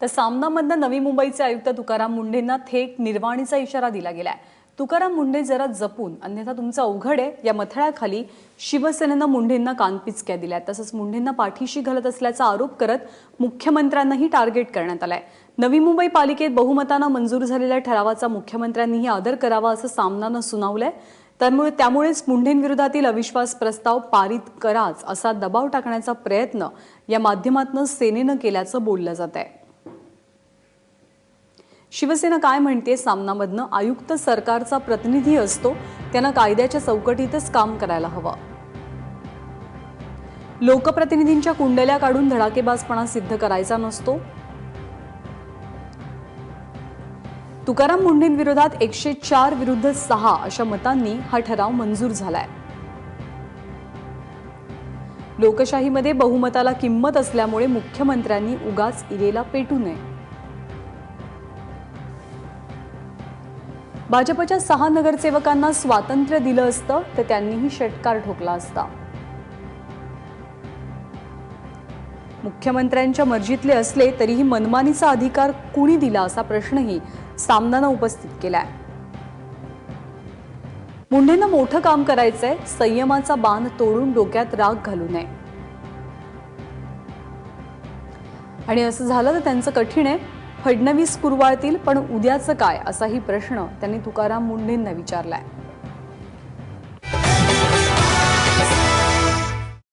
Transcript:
तर सामनामधनं नवी मुंबईचे आयुक्त तुकाराम मुंढेंना थेट निर्वाणीचा इशारा दिला गेलाय. तुकाराम मुंढे जरा जपून अन्यथा तुमचं अवघड आहे या मथळ्याखाली शिवसेनेनं मुंढेंना कानपिचक्या दिल्या तसंच मुंढेंना पाठीशी घालत असल्याचा आरोप करत मुख्यमंत्र्यांनाही टार्गेट करण्यात आलाय. नवी मुंबई पालिकेत बहुमतानं मंजूर झालेल्या ठरावाचा मुख्यमंत्र्यांनीही आदर करावा असं सामनानं सुनावलंय. त्यामुळे त्यामुळेच मुंढेंविरोधातील अविश्वास प्रस्ताव पारित कराच असा दबाव टाकण्याचा प्रयत्न या माध्यमातून सेनेनं केल्याचं बोललं जात आहे शिवसेना काय म्हणते सामनामधनं? आयुक्त सरकारचा प्रतिनिधी असतो त्यांना कायद्याच्या चौकटीतच काम करायला हवं. लोकप्रतिनिधींच्या कुंडल्या काढून धडाकेबाजपणा सिद्ध करायचा नसतो. तुकाराम मुंढेंविरोधात एकशे चार विरुद्ध सहा अशा मतांनी हा ठराव मंजूर झालाय. लोकशाहीमध्ये बहुमताला किंमत असल्यामुळे मुख्यमंत्र्यांनी उगाच इरेला पेटू नये. भाजपच्या सहा नगरसेवकांना स्वातंत्र्य दिलं असतं तर त्यांनीही षटकार ठोकला असता. मुख्यमंत्र्यांच्या मर्जीतले असले तरीही मनमानीचा अधिकार कुणी दिला असा प्रश्नही सामनानं उपस्थित केलाय. मुंडेंना मोठं काम करायचंय संयमाचा बांध तोडून डोक्यात राग घालू नये. आणि असं झालं तर त्यांचं कठीण आहे. फडणवीस कुरवाळतील पण उद्याचं काय? असाही प्रश्न त्यांनी तुकाराम मुंढेंना विचारलाय.